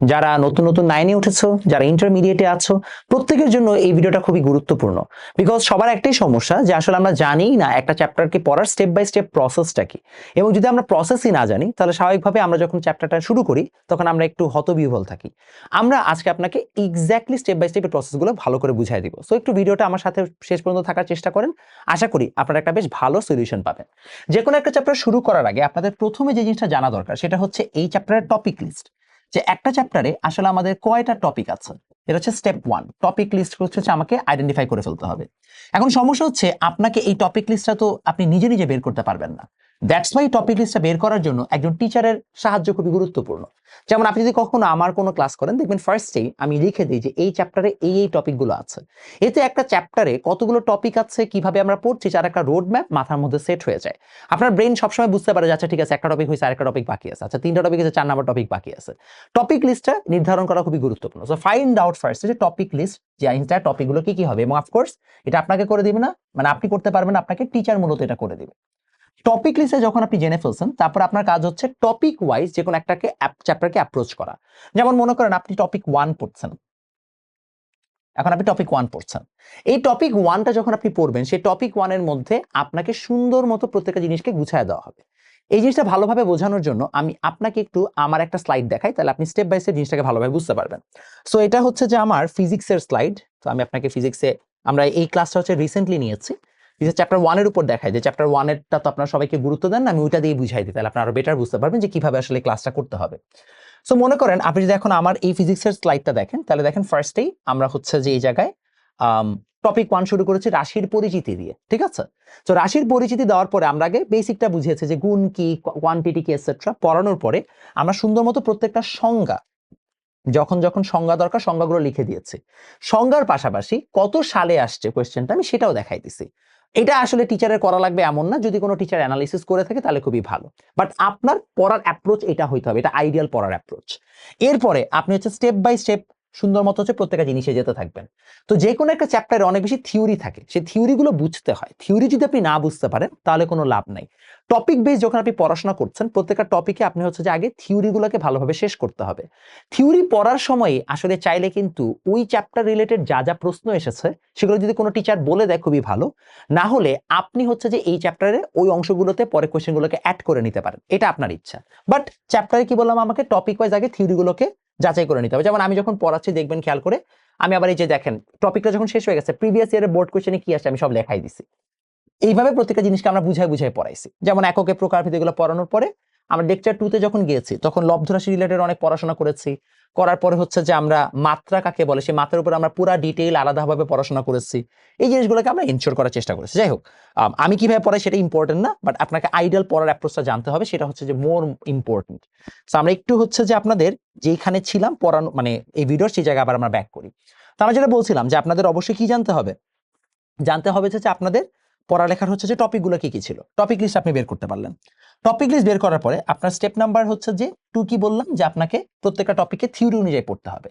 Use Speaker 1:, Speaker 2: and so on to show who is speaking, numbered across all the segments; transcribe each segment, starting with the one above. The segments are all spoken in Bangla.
Speaker 1: যারা নতুন নতুন নাইনে উঠেছো, যারা ইন্টারমিডিয়েটে আছো, প্রত্যেকের জন্য এই ভিডিওটা খুবই গুরুত্বপূর্ণ। বিকজ সবার একটাই সমস্যা যে আসলে আমরা জানিই না একটা চ্যাপ্টারকে পড়ার স্টেপ বাই স্টেপ প্রসেসটা কি। এবং যদি আমরা প্রসেসই না জানি, তাহলে স্বাভাবিকভাবে আমরা যখন চ্যাপ্টারটা শুরু করি, তখন আমরা একটু হতবিহ্বল থাকি। আমরা আজকে আপনাকে এক্স্যাক্টলি স্টেপ বাই স্টেপের প্রসেসগুলো ভালো করে বুঝাই দিব। সো একটু ভিডিওটা আমার সাথে শেষ পর্যন্ত থাকার চেষ্টা করেন। আশা করি আপনারা একটা বেশ ভালো সলিউশন পাবেন। যে কোনো একটা চ্যাপ্টার শুরু করার আগে আপনাদের প্রথমে যে জিনিসটা জানা দরকার, সেটা হচ্ছে এই চ্যাপ্টারের টপিক লিস্ট যে একটা চ্যাপ্টারে আসলে আমাদের কয়টা টপিক আছে? এটা হচ্ছে স্টেপ ওয়ান টপিক লিস্ট হচ্ছে আমাকে আইডেন্টিফাই করে ফেলতে হবে। এখন সমস্যা হচ্ছে, আপনাকে এই টপিক লিস্টটা তো আপনি নিজে নিজে বের করতে পারবেন না। দ্যাটস ওয়াই টপিক লিস্টটা বের করার জন্য একজন টিচারের সাহায্য খুবই গুরুত্বপূর্ণ। যেমন আপনি যদি কখনো আমার কোনো ক্লাস করেন, দেখবেন ফার্স্টেই আমি লিখে দিই যে এই চ্যাপ্টারে এই এই টপিকগুলো আছে। এতে একটা চ্যাপ্টারে কতগুলো টপিক আছে, কীভাবে আমরা পড়ছি, তার একটা রোড ম্যাপ মাথার মধ্যে সেট হয়ে যায়। আপনার ব্রেন সবসময় বুঝতে পারে আচ্ছা ঠিক আছে, একটা টপিক হয়েছে, আরেকটা টপিক বাকি আছে। আচ্ছা তিনটা টপিক আছে, চার নাম্বার টপিক বাকি আছে। টপিক লিস্টটা নির্ধারণ করা খুবই গুরুত্বপূর্ণ। সো ফাইন্ড আউট ফার্স্ট যে টপিক লিস্ট যে আইনস্টার টপিকগুলো কি কি হবে? এবং অফকোর্স এটা আপনাকে করে দিবে না। মানে আপনি করতে পারবেন আপনাকে টিচার মূলত এটা করে দিবে। টপিক লিস্টে যখন আপনি জেনে ফেলছেন, তারপর আপনার কাজ হচ্ছে টপিক ওয়াইজ যে কোনো একটাকে চ্যাপ্টারকে অ্যাপ্রোচ করা। যেমন মনে করেন আপনি টপিক ওয়ান পড়ছেন। এখন আপনি টপিক ওয়ান পড়ছেন। এই টপিক ওয়ানটা যখন আপনি পড়বেন, সেই টপিক ওয়ানের মধ্যে আপনাকে সুন্দর মতো প্রত্যেকটা জিনিসকে গুছায় দেওয়া হবে। এই জিনিসটা ভালোভাবে বোঝানোর জন্য আমি আপনাকে একটু আমার একটা স্লাইড দেখাই, তাহলে আপনি স্টেপ বাই স্টেপ জিনিসটাকে ভালোভাবে বুঝতে পারবেন। সো এটা হচ্ছে যে আমার ফিজিক্সের স্লাইড তো আমি আপনাকে ফিজিক্সে আমরা এই ক্লাসটা হচ্ছে রিসেন্টলি নিয়েছি। চ্যাপ্টার ওয়ানের উপর দেখায় যে চ্যাপ্টার ওয়ানেরটা তো আপনারা সবাইকে গুরুত্ব দেন না, আমি ওইটা দিয়ে বুঝাই দিই, তাহলে আপনারা আরও বেটার বুঝতে পারবেন যে কীভাবে আসলে ক্লাসটা করতে হবে। সো মনে করেন আপনি যদি এখন আমার এই ফিজিক্সের স্লাইডটা দেখেন, তাহলে দেখেন ফার্স্টেই আমরা হচ্ছে যে এই জায়গায় টপিক ওয়ান শুরু করেছি রাশির পরিচিতি দিয়ে, ঠিক আছে? তো রাশির পরিচিতি দেওয়ার পরে আমরা আগে বেসিকটা বুঝিয়েছি যে গুণ কি কোয়ান্টিটি কি এটসেট্রা পড়ানোর পরে আমরা সুন্দর মতো প্রত্যেকটা সংজ্ঞা, যখন যখন সংজ্ঞা দরকার সংজ্ঞাগুলো লিখে দিয়েছি। সংজ্ঞার পাশাপাশি কত সালে আসছে কোয়েশ্চেনটা আমি সেটাও দেখাই দিছি। এটা আসলে টিচারের করা লাগবে এমন না, যদি কোনো টিচার অ্যানালিসিস করে থাকে তাহলে খুবই ভালো। বাট আপনার পড়ার অ্যাপ্রোচ এটা হইতে হবে, এটা আইডিয়াল পড়ার অ্যাপ্রোচ এরপরে আপনি হচ্ছে স্টেপ বাই স্টেপ সুন্দর মতো হচ্ছে প্রত্যেকটা জিনিসে যেতে থাকবেন। তো যে কোনো একটা চ্যাপ্টারে অনেক বেশি থিওরি থাকে, সেই থিওরিগুলো বুঝতে হয়। থিওরি যদি আপনি না বুঝতে পারেন, তাহলে কোনো লাভ নাই। টপিক বেস যখন আপনি পড়াশোনা করছেন, প্রত্যেকটা টপিকে আপনি হচ্ছে যে আগে থিওরিগুলোকে ভালোভাবে শেষ করতে হবে। থিওরি পড়ার সময় আসলে চাইলে কিন্তু ওই চ্যাপ্টার রিলেটেড যা যা প্রশ্ন এসেছে, সেগুলো যদি কোনো টিচার বলে দেয় খুবই ভালো, না হলে আপনি হচ্ছে যে এই চ্যাপ্টারে ওই অংশগুলোতে পরে কোয়েশ্চেনগুলোকে অ্যাড করে নিতে পারেন। এটা আপনার ইচ্ছা। বাট চ্যাপ্টারে কি বললাম আমাকে? টপিক ওয়াইজ আগে থিওরিগুলোকে যাচাই করে নিতে হবে। যেমন আমি যখন পড়াচ্ছি, দেখবেন খেয়াল করে, আমি আবার এই যে দেখেন টপিকটা যখন শেষ হয়ে গেছে প্রিভিয়াস ইয়ারের বোর্ড কোয়েশ্চেনে কি আসে, আমি সব লেখাই দিছি। এইভাবে প্রত্যেকটা জিনিসকে আমরা বুঝাই বুঝাই পড়াইছি। যেমন এককে প্রকার এগুলো পড়ানোর পরে আমরা লেকচার টুতে যখন গিয়েছি তখন লব্ধ রাশি রিলেটেড অনেক পড়াশোনা করেছি। করার পরে হচ্ছে যে আমরা মাত্রা কাকে বলে সেই মাত্রার উপর আমরা পুরো ডিটেইল আলাদাভাবে পড়াশোনা করেছি। এই জিনিসগুলোকে আমরা ইনশোর করার চেষ্টা করেছি। যাই হোক আম, কীভাবে পড়াই সেটা ইম্পর্টেন্ট না বাট আপনাকে আইডিয়াল পড়ার অ্যাপ্রোচটা জানতে হবে সেটা হচ্ছে যে মোর ইম্পর্টেন্ট তো আমরা একটু হচ্ছে যে আপনাদের যেইখানে ছিলাম পড়ানো মানে এই ভিডিওর সেই জায়গায় আবার আমরা ব্যাক করি। তো আমরা যেটা বলছিলাম যে আপনাদের অবশ্যই কি জানতে হবে? জানতে হবে যে আপনাদের পড়ালেখার হচ্ছে যে টপিকগুলো কি কি ছিল? টপিক লিস্ট আপনি বের করতে পারলেন। টপিক লিস্ট বের করার পরে আপনার স্টেপ নাম্বার হচ্ছে যে টু কি বললাম? যে আপনাকে প্রত্যেকটা টপিকে থিওরি অনুযায়ী পড়তে হবে।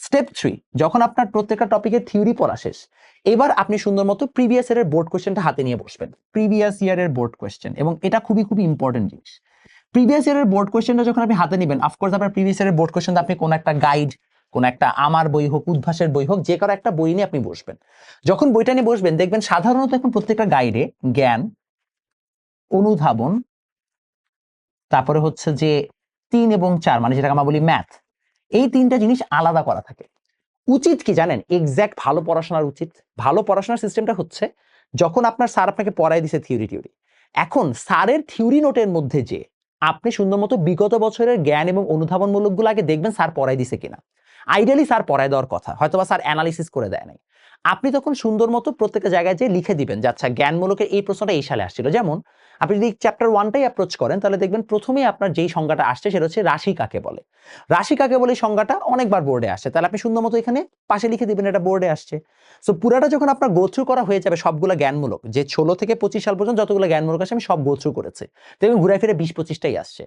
Speaker 1: স্টেপ থ্রি যখন আপনার প্রত্যেকটা টপিকের থিওরি পড়া শেষ, এবার আপনি সুন্দর মতো প্রিভিয়াস ইয়ারের বোর্ড কোয়েশ্চেনটা হাতে নিয়ে বসবেন। প্রিভিয়াস ইয়ারের বোর্ড কোয়েশ্চেন এবং এটা খুবই খুবই ইম্পর্টেন্ট জিনিস। প্রিভিয়াস ইয়ারের বোর্ড কোয়েশ্চেনটা যখন আপনি হাতে নেবেন অফকোর্স আপনার প্রিভিয়াস ইয়ারের বোর্ড কোয়েশ্চেন আপনি কোন একটা গাইড কোন একটা আমার বই হোক, উদ্ভাসের বই হোক, যে কারও একটা বই নিয়ে আপনি বসবেন। যখন বইটা নিয়ে বসবেন, দেখবেন সাধারণত এখন প্রত্যেকটা গাইডে জ্ঞান, অনুধাবন তারপরে হচ্ছে যে তিন এবং চার মানে যেটাকে আমরা বলি ম্যাথ এই তিনটা জিনিস আলাদা করা থাকে। উচিত কি জানেন? এক্স্যাক্ট ভালো পড়াশোনার উচিত। ভালো পড়াশোনার সিস্টেমটা হচ্ছে যখন আপনার স্যার আপনাকে পড়াই দিছে থিওরি টিওরি এখন স্যারের থিওরি নোটের মধ্যে যে আপনি সুন্দর মতো বিগত বছরের জ্ঞান এবং অনুধাবনমূলকগুলো আগে দেখবেন স্যার পড়াই দিছে কিনা। আইডিয়ালি স্যার পড়ায় দেওয়ার কথা। হয়তোবা স্যার অ্যানালিসিস করে দেয় নাই। আপনি তখন সুন্দর মতো প্রত্যেকটা জায়গায় যে লিখে দিবেন যে আচ্ছা জ্ঞানমূলকের এই প্রশ্নটা এই সালে আসছিল। যেমন, আপনি যদি চ্যাপ্টার ওয়ানটাই অ্যাপ্রোচ করেন, তাহলে দেখবেন প্রথমেই আপনার যেই সংজ্ঞাটা আসছে, সেটা হচ্ছে রাশি কাকে বলে। রাশি কাকে বলে সংজ্ঞাটা অনেকবার বোর্ডে আসছে। তাহলে আপনি সুন্দর মতো এখানে পাশে লিখে দিবেন, এটা বোর্ডে আসছে। সো পুরাটা যখন আপনার গোথ্রু করা হয়ে যাবে সবগুলো জ্ঞানমূলক, যে ষোলো থেকে পঁচিশ সাল পর্যন্ত যতগুলো জ্ঞানমূলক আছে, আমি সব গোথ্রু করেছি। দেখবেন ঘুরে ফিরে বিশ পঁচিশটাই আসছে।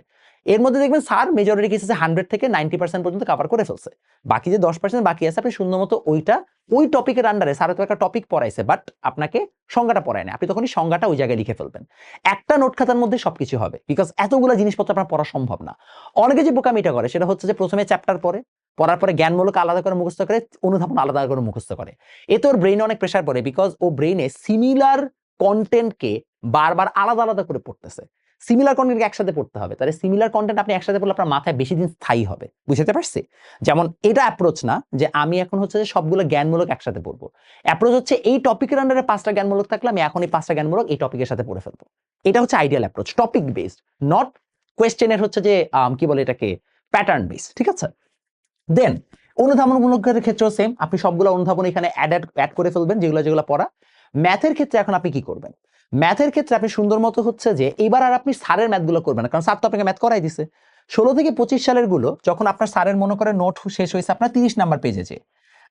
Speaker 1: এর মধ্যে দেখবেন স্যার মেজরিটি কেসেসে হান্ড্রেড থেকে নাইনটি পার্সেন্ট পর্যন্ত কাভার করে ফেলছে। বাকি যে দশ পার্সেন্ট বাকি আছে, আপনি সুন্দর মতো ওইটা, ওই টপিকের আন্ডারে স্যার তো একটা টপিক পড়াইছে বাট আপনাকে সংজ্ঞাটা পড়ায় না আপনি তখনই সংজ্ঞাটা ওই জায়গায় লিখে ফেলবেন। একটা নোট খাতার মধ্যে সবকিছু হবে বিকজ এতগুলো জিনিসপত্র আপনার পড়া সম্ভব না। অনেকে যে বোকামিটা করে, সেটা হচ্ছে যে প্রথমে চ্যাপ্টার পড়ে, পড়ার পরে জ্ঞানমূলক আলাদা করে মুখস্থ করে, অনুধাবন আলাদা করে মুখস্থ করে। এতে ওর ব্রেইনে অনেক প্রেশার পড়ে বিকজ ও ব্রেইনে সিমিলার কন্টেন্টকে বারবার আলাদা আলাদা করে পড়তেছে। সিমিলার কন্টেন্টকে একসাথে পড়তে হবে। তাহলে সিমিলার কন্টেন্ট আপনি একসাথে পড়লে আপনার মাথায় বেশি দিন স্থায়ী হবে। বুঝতে পারছি? যেমন এটা অ্যাপ্রোচ না যে আমি এখন হচ্ছে যে সবগুলো জ্ঞানমূলক একসাথে পড়ব। অ্যাপ্রোচ হচ্ছে এই টপিকের আন্ডারে পাঁচটা জ্ঞানমূলক থাকলে আমি এখন এই পাঁচটা জ্ঞানমূলক এই টপিকের সাথে পড়ে ফেলব। এটা হচ্ছে ideal approach topic based not কোয়েশ্চেনের হচ্ছে যে কি বলে এটাকে প্যাটার্ন বেসড ঠিক আছে? দেন অনুধাবনমূলকের ক্ষেত্রেও সেম আপনি সবগুলো অনুধাবন এখানে অ্যাড অ্যাড করে ফেলবেন যেগুলো যেগুলো পড়া। ম্যাথের ক্ষেত্রে এখন আপনি কি করবেন? ম্যাথের ক্ষেত্রে আপনি সুন্দর মতো হচ্ছে যে এবার আর আপনি স্যারের ম্যাথগুলো করবেন না, কারণ স্যার তো আপনাকে ম্যাথ করাই দিছে। ষোলো থেকে পঁচিশ সালেরগুলো যখন আপনার স্যারের মনে করে নোট শেষ হয়েছে, আপনার তিরিশ নাম্বার পেজে যে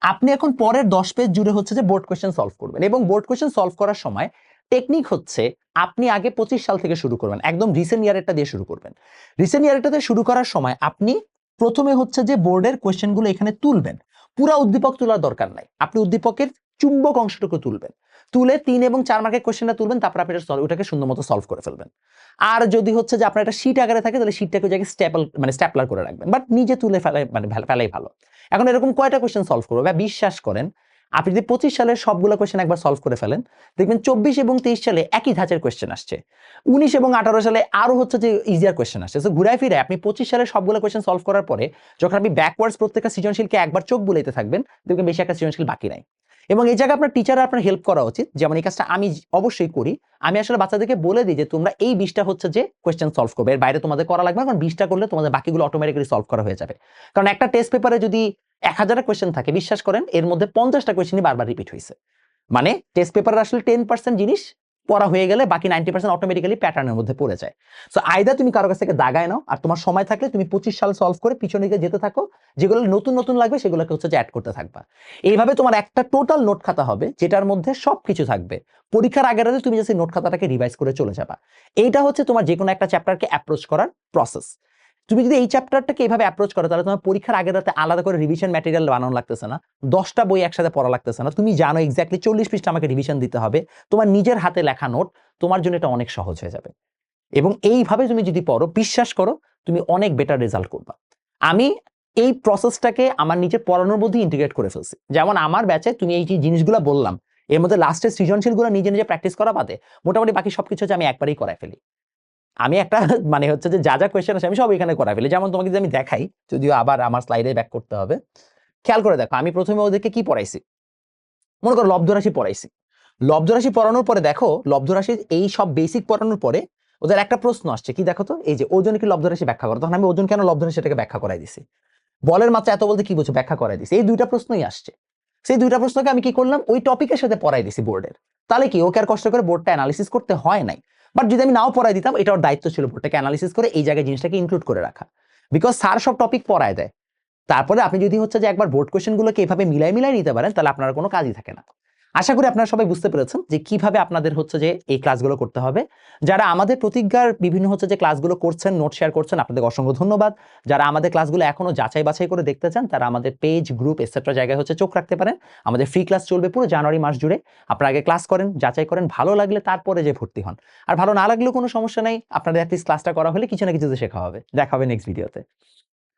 Speaker 1: আপনি এখন পরের দশ পেজ জুড়ে হচ্ছে যে বোর্ড কোয়েশ্চেন সলভ করবেন এবং বোর্ড কোয়েশ্চেন সলভ করার সময় টেকনিক হচ্ছে আপনি আগে পঁচিশ সাল থেকে শুরু করবেন, একদম রিসেন্ট ইয়ারেরটা দিয়ে শুরু করবেন। রিসেন্ট ইয়ারেরটাতে শুরু করার সময় আপনি প্রথমে হচ্ছে যে বোর্ডের কোয়েশ্চেনগুলো এখানে তুলবেন। পুরা উদ্দীপক তোলার দরকার নাই। আপনি উদ্দীপকের চুম্বক অংশটুকু তুলবেন। তুলে তিন এবং চার মার্কের কোয়েশ্চেনটা তুলবেন, তারপর আপনি এটা ওটাকে সুন্দর মতো সলভ করে ফেলবেন। আর যদি হচ্ছে যে আপনার একটা শিট আকারে থাকে, তাহলে শিটটাকে জায়গায় স্ট্যাপল মানে স্ট্যাপলার করে রাখবেন। বাট নিজে তুলে ফেলাই মানে ফেলাই ভালো। এখন এরকম কয়টা কোয়েশ্চেন সলভ করব? বা বিশ্বাস করেন, আপনি যদি পঁচিশ সালের সবগুলো কোয়েশ্চেন একবার সলভ করে ফেলেন, দেখবেন চব্বিশ এবং তেইশ সালে একই ধাঁচের কোয়েশ্চেন আসছে। উনিশ এবং আঠারো সালে আরও হচ্ছে যে ইজিয়ার কোয়েশ্চেন আসছে। তো ঘুরায় ফিরে আপনি পঁচিশ সালে সবগুলো কোয়েশ্চেন সলভ করার পরে, যখন আপনি ব্যাকওয়ার্ডস প্রত্যেকটা সৃজনশীলকে একবার চোখ বুলাইতে থাকবেন, দেখবেন বেশি একটা সৃজনশীল বাকি নাই। এবং এই জায়গায় আপনার টিচার আপনার হেল্প করা উচিত। যেমন এই কাজটা আমি অবশ্যই করি। আমি আসলে বাচ্চাদেরকে বলে দিই যে, তোমরা এই বিশটা হচ্ছে যে কোয়েশ্চেন সলভ করবে। এর বাইরে তোমাদের করা লাগবে কারণ বিশটা করলে তোমাদের বাকিগুলো অটোমেটিক্যালি সলভ করা হয়ে যাবে। কারণ একটা টেস্ট পেপারে যদি এক হাজারটা কোয়েশ্চেন থাকে, বিশ্বাস করেন, এর মধ্যে পঞ্চাশটা কোয়েশ্চেনই বারবার রিপিট হয়েছে মানে টেস্ট পেপারের আসলে টেন পার্সেন্ট জিনিস পড়া হয়ে গেলে বাকি নাইনটি পার্সেন্ট অটোমেটিক্যালি প্যাটার্নের মধ্যে পড়ে যায়। সো আয়দা তুমি কারও কাছ থেকে দাগায় নাও, আর তোমার সময় থাকলে তুমি পঁচিশ সাল সলভ করে পিছনে গিয়ে যেতে থাকো, যেগুলো নতুন নতুন লাগবে সেগুলোকে হচ্ছে অ্যাড করতে থাকবা। এইভাবে তোমার একটা টোটাল নোট খাতা হবে, যেটার মধ্যে সব কিছু থাকবে। পরীক্ষার আগের আগে তুমি যে নোট খাতাটাকে রিভাইজ করে চলে যাবা। এইটা হচ্ছে তোমার যে কোনো একটা চ্যাপ্টারকে অ্যাপ্রোচ করার প্রসেস তুমি যদি এই চ্যাপ্টারটাকে এইভাবে অ্যাপ্রোচ করো, তাহলে তোমার পরীক্ষার আগের রাতে আলাদা করে রিভিশন ম্যাটেরিয়াল বানানো লাগতেছে না। দশটা বই একসাথে পড়া লাগতেছে না। তুমি জানো এক্স্যাক্টলি চল্লিশ পৃষ্ঠা আমাকে রিভিশন দিতে হবে। তোমার নিজের হাতে লেখা নোট তোমার জন্য এটা অনেক সহজ হয়ে যাবে। এবং এইভাবে তুমি যদি পড়ো, বিশ্বাস করো, তুমি অনেক বেটার রেজাল্ট করবা। আমি এই প্রসেসটাকে আমার নিজের পড়ানোর মধ্যে ইন্টিগ্রেট করে ফেলছি। যেমন আমার ব্যাচে তুমি এই যে জিনিসগুলো বললাম, এর মধ্যে লাস্টের সৃজনশীলগুলো নিজে নিজে প্র্যাকটিস করা বাদে, মোটামুটি বাকি সবকিছু হচ্ছে আমি একবারেই করাই ফেলি। আমি একটা মানে হচ্ছে যে যা যা কোয়েশ্চেন আছে আমি সব এখানে করাই ফেলি। যেমন তোমাকে যদি আমি দেখাই, যদিও আবার আমার স্লাইডে ব্যাক করতে হবে। খেয়াল করে দেখো, আমি প্রথমে ওদেরকে কি পড়াইছি? মনে করো লব্ধরাশি পড়াইছি। লব্ধরাশি পড়ানোর পরে দেখো লব্ধরাশির এই সব বেসিক পড়ানোর পরে ওদের একটা প্রশ্ন আসছে, কি দেখো তো? এই যে ওজন কি লব্ধরাশি ব্যাখ্যা করো? তখন আমি ওজন কেন লব্ধরাশি সেটাকে ব্যাখ্যা করাই দিছি? বলের মাত্রা এত বলতে কি বুঝো? ব্যাখ্যা করাই দিছি। এই দুইটা প্রশ্নই আসছে। সেই দুইটা প্রশ্নকে আমি কি করলাম? ওই টপিকের সাথে পড়াই দিছি বোর্ডের তাহলে কি ওকে আর কষ্ট করে বোর্ডটা অ্যানালিসিস করতে হয় নাই? বাট যদি আমি নাও পড়াই দিতাম, এটা ওর দায়িত্ব ছিল বোর্ডটাকে অ্যানালিসিস করে এই জায়গায় জিনিসটাকে ইনক্লুড করে রাখা। বিকজ স্যার সব টপিক পড়ায় দেয়। তারপরে আপনি যদি হচ্ছে যে একবার বোর্ড কোয়েশ্চেনগুলোকে এভাবে মিলাই মিলাই নিতে পারেন, তাহলে আপনার কোনো কাজই থাকে না। আশা করি আপনারা সবাই বুঝতে পেরেছেন যে কীভাবে আপনাদের হচ্ছে যে এই ক্লাসগুলো করতে হবে। যারা আমাদের প্রতিজ্ঞার বিভিন্ন হচ্ছে যে ক্লাসগুলো করছেন, নোট শেয়ার করছেন আপনাদের অসংখ্য ধন্যবাদ। যারা আমাদের ক্লাসগুলো এখনও যাচাই বাছাই করে দেখতে চান, তারা আমাদের পেজ গ্রুপ এসেট্রা জায়গায় হচ্ছে চোখ রাখতে পারেন। আমাদের ফ্রি ক্লাস চলবে পুরো জানুয়ারি মাস জুড়ে। আপনারা আগে ক্লাস করেন, যাচাই করেন, ভালো লাগলে তারপরে যে ভর্তি হন। আর ভালো না লাগলেও কোনো সমস্যা নেই, আপনাদের অ্যাটলিস্ট ক্লাসটা করা হলে কিছু না কিছু তো শেখা হবে। দেখা হবে নেক্সট ভিডিওতে